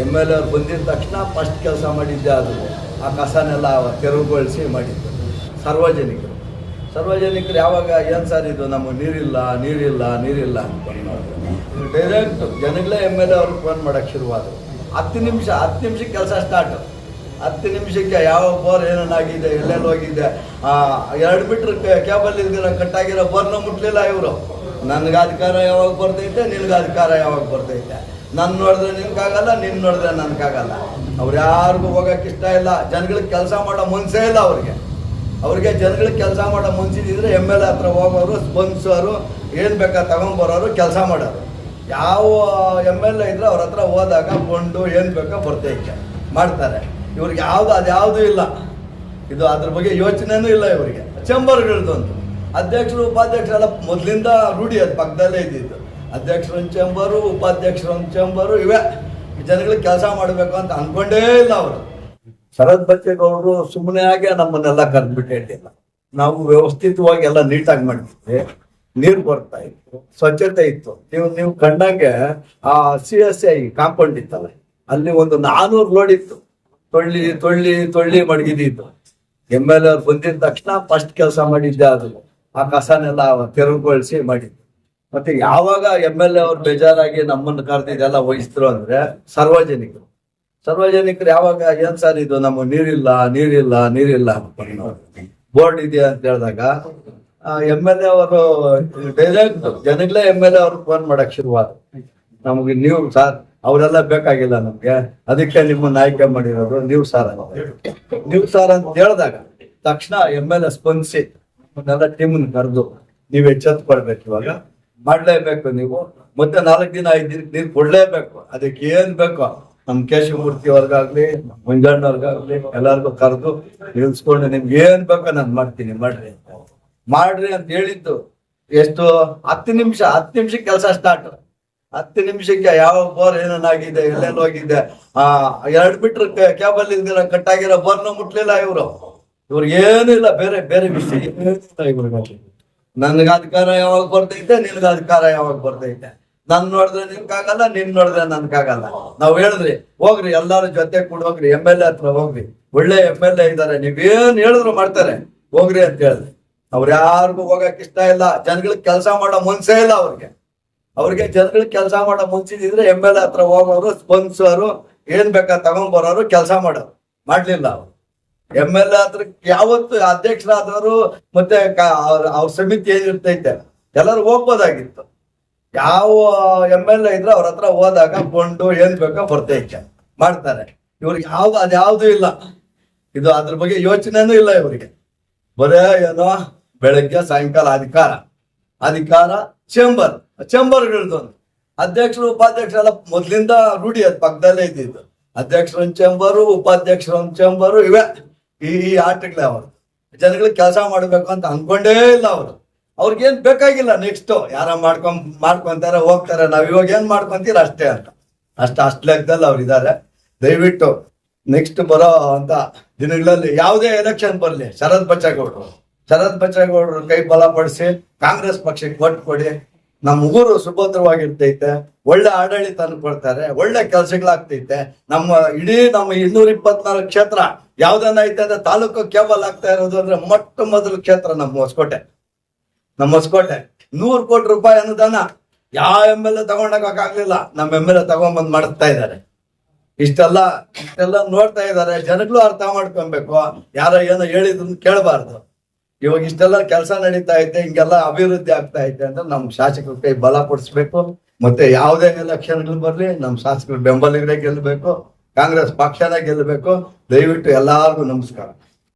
M L A ಅವ್ರು ಬಂದಿದ ತಕ್ಷಣ ಫಸ್ಟ್ ಕೆಲಸ ಮಾಡಿದ್ದೆ ಅದು. ಆ ಕಸನೆಲ್ಲ ತೆರವುಗೊಳಿಸಿ ಮಾಡಿದ್ದು. ಸಾರ್ವಜನಿಕರು. ಸಾರ್ವಜನಿಕರು ಯಾವಾಗ, ಏನು ಸರ್ ಇದು, ನಮಗೆ ನೀರಿಲ್ಲ ನೀರಿಲ್ಲ ನೀರಿಲ್ಲ ಅಂತ ಡೈರೆಕ್ಟ್ ಜನಗಳೇ ಎಂ ಎಲ್ ಎ ಅವ್ರಿಗೆ ಫೋನ್ ಮಾಡೋಕ್ಕೆ ಶುರುವಾದರು. ಹತ್ತು ನಿಮಿಷ, ಹತ್ತು ನಿಮಿಷಕ್ಕೆ ಕೆಲಸ ಸ್ಟಾರ್ಟ್ ಹತ್ತು ನಿಮಿಷಕ್ಕೆ ಯಾವ ಬೋರ್ ಏನೇನಾಗಿದೆ ಎಲ್ಲೆಲ್ಲಿ ಹೋಗಿದೆ ಎರಡು ಮೀಟ್ರ್ ಕೇಬಲ್ ಇಲ್ದಿರೋ ಕಟ್ಟಾಗಿರೋ ಬೋರ್ನ ಮುಟ್ಲಿಲ್ಲ ಇವರು. ನನಗೆ ಅಧಿಕಾರ ಯಾವಾಗ ಬರ್ತೈತೆ, ನಿನಗೆ ಅಧಿಕಾರ ಯಾವಾಗ ಬರ್ತೈತೆ. ನನ್ನ ನೋಡಿದ್ರೆ ನಿನ್ಗಾಗಲ್ಲ ನಿನ್ನ ನೋಡಿದ್ರೆ ನನಗಾಗಲ್ಲ. ಅವ್ರು ಯಾರಿಗೂ ಹೋಗಕ್ಕೆ ಇಷ್ಟ ಇಲ್ಲ. ಜನಗಳಿಗೆ ಕೆಲಸ ಮಾಡೋ ಮನ್ಸೇ ಇಲ್ಲ ಅವ್ರಿಗೆ. ಅವ್ರಿಗೆ ಜನಗಳಿಗೆ ಕೆಲಸ ಮಾಡೋ ಮುಂಚಿದ್ರೆ ಎಂ ಎಲ್ ಎ ಹತ್ರ ಹೋಗೋರು ಸ್ಪಂದಿಸೋರು ಏನು ಬೇಕಾ ತಗೊಂಬರೋರು ಕೆಲಸ ಮಾಡೋರು. ಯಾವ ಎಂ ಎಲ್ ಎ ಇದ್ರೆ ಅವ್ರ ಹತ್ರ ಹೋದಾಗ ಬಂಡು ಏನು ಬೇಕೋ ಬರ್ತೈತೆ ಮಾಡ್ತಾರೆ. ಇವ್ರಿಗೆ ಯಾವುದು ಅದ್ಯಾವುದು ಇಲ್ಲ. ಇದು ಅದ್ರ ಬಗ್ಗೆ ಯೋಚನೆನೂ ಇಲ್ಲ ಇವರಿಗೆ. ಚೇಂಬರ್ಗಳದಂತು ಅಧ್ಯಕ್ಷರು, ಉಪಾಧ್ಯಕ್ಷರೆಲ್ಲ ಮೊದಲಿಂದ ರೂಢಿ ಅದು, ಪಕ್ಕದಲ್ಲೇ ಇದ್ದಿದ್ದು. ಅಧ್ಯಕ್ಷರ ಚೇಂಬರು ಉಪಾಧ್ಯಕ್ಷರ ಚೇಂಬರು, ಇವೆ. ಜನಗಳಿಗೆ ಕೆಲಸ ಮಾಡಬೇಕು ಅಂತ ಅನ್ಕೊಂಡೇ ಇಲ್ಲ ಅವರು. ಶರದ್ ಬಚ್ಚೇಗೌಡರು ಸುಮ್ಮನೆ ಆಗಿ ನಮ್ಮನ್ನೆಲ್ಲ ಕರೆದ್ಬಿಟ್ಟಿಲ್ಲ ನಾವು ವ್ಯವಸ್ಥಿತವಾಗಿ ಎಲ್ಲ ನೀಟಾಗಿ ಮಾಡಿದ್ವಿ. ನೀರು ಬರ್ತಾ ಇತ್ತು, ಸ್ವಚ್ಛತೆ ಇತ್ತು. ನೀವು ನೀವು ಕಂಡಂಗೆ ಆ ಸಿ ಎಸ್ ಐ ಕಾಂಪೌಂಡ್ ಇತ್ತಲ್ಲ, ಅಲ್ಲಿ ಒಂದು ನಾನೂರು ಲೋಡ್ ಇತ್ತು. ತೊಳ್ಳಿ ತೊಳ್ಳಿ ತೊಳ್ಳಿ ಮಡಗಿದ್ದು ಎಂ ಎಲ್ ಎ ಅವ್ರು ಬಂದಿದ ತಕ್ಷಣ ಫಸ್ಟ್ ಕೆಲಸ ಮಾಡಿದ್ದೆ ಅದು. ಆ ಕಸನೆಲ್ಲ ತೆರವುಗೊಳಿಸಿ ಮಾಡಿದ್ದು. ಮತ್ತೆ ಯಾವಾಗ ಎಂ ಎಲ್ ಎ ಅವ್ರು ಬೇಜಾರಾಗಿ ನಮ್ಮನ್ನು ಕರೆದಿದ್ದೆಲ್ಲ ವಹಿಸಿದ್ರು ಅಂದ್ರೆ ಸಾರ್ವಜನಿಕರು. ಸಾರ್ವಜನಿಕರು ಯಾವಾಗ, ಏನ್ ಸರ್ ಇದು? ನಮಗೆ ನೀರಿಲ್ಲ ನೀರಿಲ್ಲ ನೀರಿಲ್ಲ ಬೋರ್ಡ್ ಇದೆಯಾ ಅಂತ ಹೇಳಿದಾಗ ಎಂ ಎಲ್ ಎ ಅವರು ಜನಗಳೇ ಎಂ ಎಲ್ ಎ ಅವ್ರಿಗೆ ಫೋನ್ ಮಾಡಕ್ ಶುರುವಾದ. ನಮಗೆ ನೀವು ಸರ್, ಅವರೆಲ್ಲ ಬೇಕಾಗಿಲ್ಲ ನಮ್ಗೆ. ಅದಕ್ಕೆ ನಿಮ್ಮನ್ನ ಆಯ್ಕೆ ಮಾಡಿರೋದು ನೀವು ಸರ್ ಅಂತ. ನೀವು ಸರ್ ಅಂತ ಹೇಳಿದಾಗ, ತಕ್ಷಣ ಎಂ ಎಲ್ ಎ ಸ್ಪಂದಿಸಿ ಟೀಮ್ ಕರೆದು, ನೀವು ಎಚ್ಚೆತ್ಕೊಳ್ಬೇಕು ಇವಾಗ. ಮಾಡ್ಲೇಬೇಕು ನೀವು. ಮತ್ತೆ ನಾಲ್ಕು ದಿನ, ಐದು ದಿನಕ್ಕೆ ನೀರು ಕೊಡ್ಲೇಬೇಕು. ಅದಕ್ಕೆ ಏನ್ ಬೇಕೋ, ನಮ್ ಕೇಶವಮೂರ್ತಿ ಅವ್ರಿಗಾಗ್ಲಿ ಮಂಜಣ್ಣವ್ರಿಗಾಗ್ಲಿ ಎಲ್ಲಾರ್ಗು ಕರೆದು ನಿಲ್ಸ್ಕೊಂಡು ನಿಮ್ಗೆ ಏನ್ ಬೇಕೋ ನಾನು ಮಾಡ್ತೀನಿ, ಮಾಡ್ರಿ. ಮಾಡ್ರಿ ಅಂತ ಹೇಳಿದ್ದು. ಎಷ್ಟು, ಹತ್ತು ನಿಮಿಷ ಹತ್ತು ನಿಮಿಷ ಕೆಲಸ ಸ್ಟಾರ್ಟ್ ಹತ್ತು ನಿಮಿಷಕ್ಕೆ ಯಾವ ಬೋರ್ ಏನೇನಾಗಿದೆ ಎಲ್ಲೆಲ್ಲ ಹೋಗಿದೆ? ಆ, ಎರಡು ಮೀಟರ್ ಕೇಬಲ್ ಇಲ್ದಿರೋ ಕಟ್ಟಾಗಿರೋ ಬೋರ್ನ ಮುಟ್ಲಿಲ್ಲ ಇವರು. ಇವ್ರಿಗೆ ಏನೂ ಬೇರೆ ಬೇರೆ ವಿಷಯ. ಇವ್ರಿಗೆ ನನ್ಗೆ ಅಧಿಕಾರ ಯಾವಾಗ ಬರ್ತೈತೆ, ನಿನ್ಗ ಅಧಿಕಾರ ಯಾವಾಗ ಬರ್ತೈತೆ? ನನ್ ನೋಡಿದ್ರೆ ನಿನ್ಗಾಗಲ್ಲ, ನಿನ್ ನೋಡಿದ್ರೆ ನನ್ಗಾಗಲ್ಲ. ನಾವ್ ಹೇಳಿದ್ರಿ, ಹೋಗ್ರಿ, ಎಲ್ಲಾರು ಜೊತೆ ಕೂಡ ಹೋಗ್ರಿ, ಎಂ ಎಲ್ ಎ ಹತ್ರ ಹೋಗ್ರಿ. ಒಳ್ಳೆ ಎಂ ಎಲ್ ಎ ಇದಾರೆ, ನೀವೇನ್ ಹೇಳಿದ್ರು ಮಾಡ್ತಾರೆ. ಹೋಗ್ರಿ ಅಂತ ಹೇಳಿದ್ರಿ. ಅವ್ರ ಯಾರಿಗೂ ಹೋಗಕ್ ಇಷ್ಟ ಇಲ್ಲ. ಜನಗಳಿಗೆ ಕೆಲಸ ಮಾಡೋ ಮನ್ಸೇ ಇಲ್ಲ ಅವ್ರಿಗೆ. ಅವ್ರಿಗೆ ಜನಗಳಿಗೆ ಕೆಲಸ ಮಾಡೋ ಮುಂಚಿದ್ರೆ ಎಂ ಎಲ್ ಎ ಹತ್ರ ಹೋಗೋರು ಸ್ಪನ್ಸರು ಏನ್ ಬೇಕಾ ತಗೊಂಬರೋರು ಕೆಲಸ ಮಾಡೋರು. ಮಾಡ್ಲಿಲ್ಲ ಅವ್ರು. ಎಂ ಎಲ್ ಎ ಆದ್ರೆ ಯಾವತ್ತು ಅಧ್ಯಕ್ಷರಾದವರು ಮತ್ತೆ ಅವ್ರ ಸಮಿತಿ ಏನಿರ್ತೈತೆ, ಎಲ್ಲರೂ ಹೋಗ್ಬೋದಾಗಿತ್ತು. ಯಾವ ಎಂ ಎಲ್ ಎ ಇದ್ರೆ ಅವ್ರ ಹತ್ರ ಹೋದಾಗ ಕೊಂಡು ಏನ್ ಬೇಕೋ ಬರ್ತೈತೆ ಮಾಡ್ತಾರೆ ಇವ್ರಿಗೆ ಯಾವ್ದು ಅದ್ಯಾವ್ದು ಇಲ್ಲ. ಇದು ಅದ್ರ ಬಗ್ಗೆ ಯೋಚನೆನೂ ಇಲ್ಲ ಇವರಿಗೆ. ಬರೇ ಏನೋ ಬೆಳಗ್ಗೆ ಸಾಯಂಕಾಲ ಅಧಿಕಾರ. ಅಧಿಕಾರ ಚೇಂಬರ್. ಚೇಂಬರ್ಗಳದೊಂದು ಅಧ್ಯಕ್ಷರು ಉಪಾಧ್ಯಕ್ಷರೆಲ್ಲ ಮೊದ್ಲಿಂದ ರೂಢಿ ಅದ್ ಪಕ್ಕದಲ್ಲೇ ಇದ್ದಿದ್ದು. ಅಧ್ಯಕ್ಷರ ಚೇಂಬರು, ಉಪಾಧ್ಯಕ್ಷರ ಚೇಂಬರು, ಇವೆ. ಈ ಆಟಗಳೇ ಅವರು. ಜನಗಳಿಗೆ ಕೆಲಸ ಮಾಡಬೇಕು ಅಂತ ಅನ್ಕೊಂಡೇ ಇಲ್ಲ ಅವರು. ಅವ್ರಿಗೇನು ಬೇಕಾಗಿಲ್ಲ ನೆಕ್ಸ್ಟ್ ಯಾರ ಮಾಡ್ಕೊಂಡ್, ಮಾಡ್ಕೊಂತಾರೆ, ಹೋಗ್ತಾರೆ. ನಾವ್ ಇವಾಗ ಏನ್ ಮಾಡ್ಕೊಂತೀರ ಅಷ್ಟೇ ಅಂತ. ಅಷ್ಟ, ಅಷ್ಟು ಲೆಕ್ಕದಲ್ಲಿ ಅವ್ರು ಇದ್ದಾರೆ ದಯವಿಟ್ಟು ನೆಕ್ಸ್ಟ್ ಬರೋ ಅಂತ ದಿನಗಳಲ್ಲಿ ಯಾವುದೇ ಎಲೆಕ್ಷನ್ ಬರಲಿ. ಶರದ್ ಬಚ್ಚೇಗೌಡರು. ಶರದ್ ಬಚ್ಚೇಗೌಡರು ಕೈ ಬಲಪಡಿಸಿ ಕಾಂಗ್ರೆಸ್ ಪಕ್ಷಕ್ಕೆ ಒಟ್ಟು ಕೊಡಿ. ನಮ್ಮ ಊರು ಸುಭದ್ರವಾಗಿರ್ತೈತೆ. ಒಳ್ಳೆ ಆಡಳಿತ ಕೊಡ್ತಾರೆ. ಒಳ್ಳೆ ಕೆಲಸಗಳಾಗ್ತೈತೆ. ನಮ್ಮ ಇಡೀ ನಮ್ಮ ಇನ್ನೂರ ಇಪ್ಪತ್ನಾಲ್ಕು ಕ್ಷೇತ್ರ ಯಾವ್ದನ್ನ ಐತೆ ಅಂದ್ರೆ ತಾಲೂಕು ಕೇಬಲ್ ಆಗ್ತಾ ಇರೋದು ಅಂದ್ರೆ ಮೊಟ್ಟ ಮೊದಲು ಕ್ಷೇತ್ರ ನಮ್ಮ ಹೊಸಕೋಟೆ. ನಮ್ಮ ಹೊಸಕೋಟೆ. ನೂರು ಕೋಟಿ ರೂಪಾಯಿ ಅನುದಾನ ಯಾವ ಎಂ ಎಲ್ ಎ ತಗೊಂಡಾಗಲಿಲ್ಲ ನಮ್ಮ ಎಂ ಎಲ್ ಎ ತಗೊಂಡ್ಬಂದ್ ಮಾಡಿಸ್ತಾ ಇದ್ದಾರೆ. ಇಷ್ಟೆಲ್ಲ ಇಷ್ಟೆಲ್ಲ ನೋಡ್ತಾ ಇದ್ದಾರೆ. ಜನಗಳು ಅರ್ಥ ಮಾಡ್ಕೊಬೇಕು ಯಾರೋ ಏನೋ ಹೇಳಿದ್ರು ಕೇಳಬಾರ್ದು. ಇವಾಗ ಇಷ್ಟೆಲ್ಲ ಕೆಲಸ ನಡೀತಾ ಐತೆ, ಹಿಂಗೆಲ್ಲ ಅಭಿವೃದ್ಧಿ ಆಗ್ತಾ ಐತೆ ಅಂದ್ರೆ ನಮ್ಮ ಶಾಸಕರ ಕೈ ಬಲ ಕೊಡಿಸ್ಬೇಕು. ಮತ್ತೆ ಯಾವುದೇ ಎಲೆಕ್ಷನ್ಗಳು ಬರ್ಲಿ, ನಮ್ಮ ಶಾಸಕರು ಬೆಂಬಲಿಗರೇ ಗೆಲ್ಲಬೇಕು ಕಾಂಗ್ರೆಸ್ ಪಕ್ಷನ ಗೆಲ್ಲಬೇಕು. ದಯವಿಟ್ಟು ಎಲ್ಲಾರ್ಗು ನಮಸ್ಕಾರ.